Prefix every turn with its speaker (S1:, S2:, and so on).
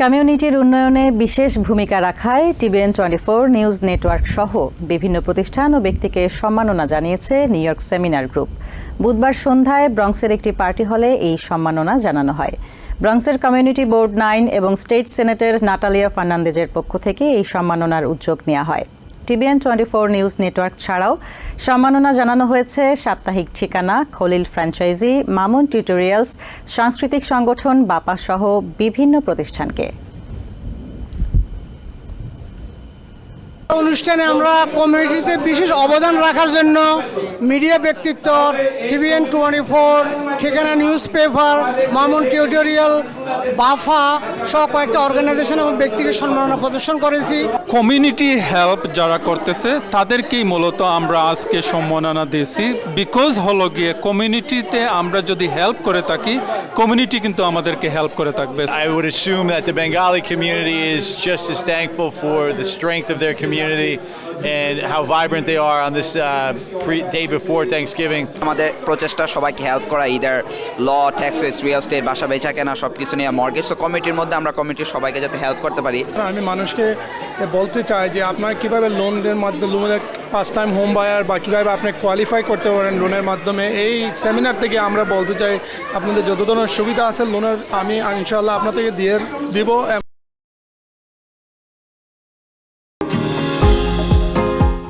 S1: কমিউনিটির উন্নয়নে বিশেষ ভূমিকা রাখায় TBN twenty four news network সহ বিভিন্ন প্রতিষ্ঠান ও ব্যক্তিকে সম্মাননা জানিয়েছে নিউ ইয়র্ক সেমিনার গ্রুপ। বুধবার সন্ধ্যায় ব্রংসের একটি পার্টি হলে এই সম্মাননা জানানো হয়। ব্রংসের কমিউনিটি বোর্ড নাইন এবং স্টেট সেনেটের নাটালিয়া ফার্নান্দেজের পক্ষ থেকে এই সম্মাননার উদ্যোগ নেওয়া হয়। TBN twenty four news network ছাড়াও সম্মাননা জানানো হয়েছে সাপ্তাহিক ঠিকানা, খলিল ফ্র্যাঞ্চাইজি, মামুন টিউটোরিয়ালস, সাংস্কৃতিক সংগঠন বাপাসহ বিভিন্ন প্রতিষ্ঠানকে।
S2: অনুষ্ঠানে আমরা কমিউনিটিতে বিশেষ অবদান রাখার জন্য মিডিয়া ব্যক্তিত্ব TVN twenty four Thikana news paper Mamun tutorial বাফা সহ কয়েকটা অর্গানাইজেশন এবং ব্যক্তিকে সম্মাননা প্রদর্শন করেছি।
S3: কমিউনিটি হেল্প যারা করতেছে তাদেরকেই মূলত আমরা আজকে সম্মাননা দিয়েছি। বিকজ হলো গিয়ে কমিউনিটিতে আমরা যদি হেল্প করে থাকি কমিউনিটি কিন্তু আমাদেরকে হেল্প করে থাকবে।
S4: I would assume that the Bengali community is just as thankful for the strength of their community and how vibrant they are on this uh, pre- day before Thanksgiving.
S5: আমাদের প্রচেষ্টা সবাইকে help করা either law taxes real estate বাসা বেচা কেনা সব কিছু নিয়ে মর্গেজ তো কমিটির মধ্যে আমরা কমিটির সবাইকে যাতে হেল্প করতে পারি
S6: আমি মানুষকে বলতে চাই যে আপনার কীভাবে লোনের মাধ্যমে লোনের ফার্স্ট টাইম হোম বায়ার বা কীভাবে আপনি কোয়ালিফাই করতে পারেন লোনের মাধ্যমে এই সেমিনার থেকে আমরা বলতে চাই আপনাদের যত ধরনের সুবিধা আছে লোনের আমি ইনশাল্লাহ আপনার থেকে দিয়ে দিব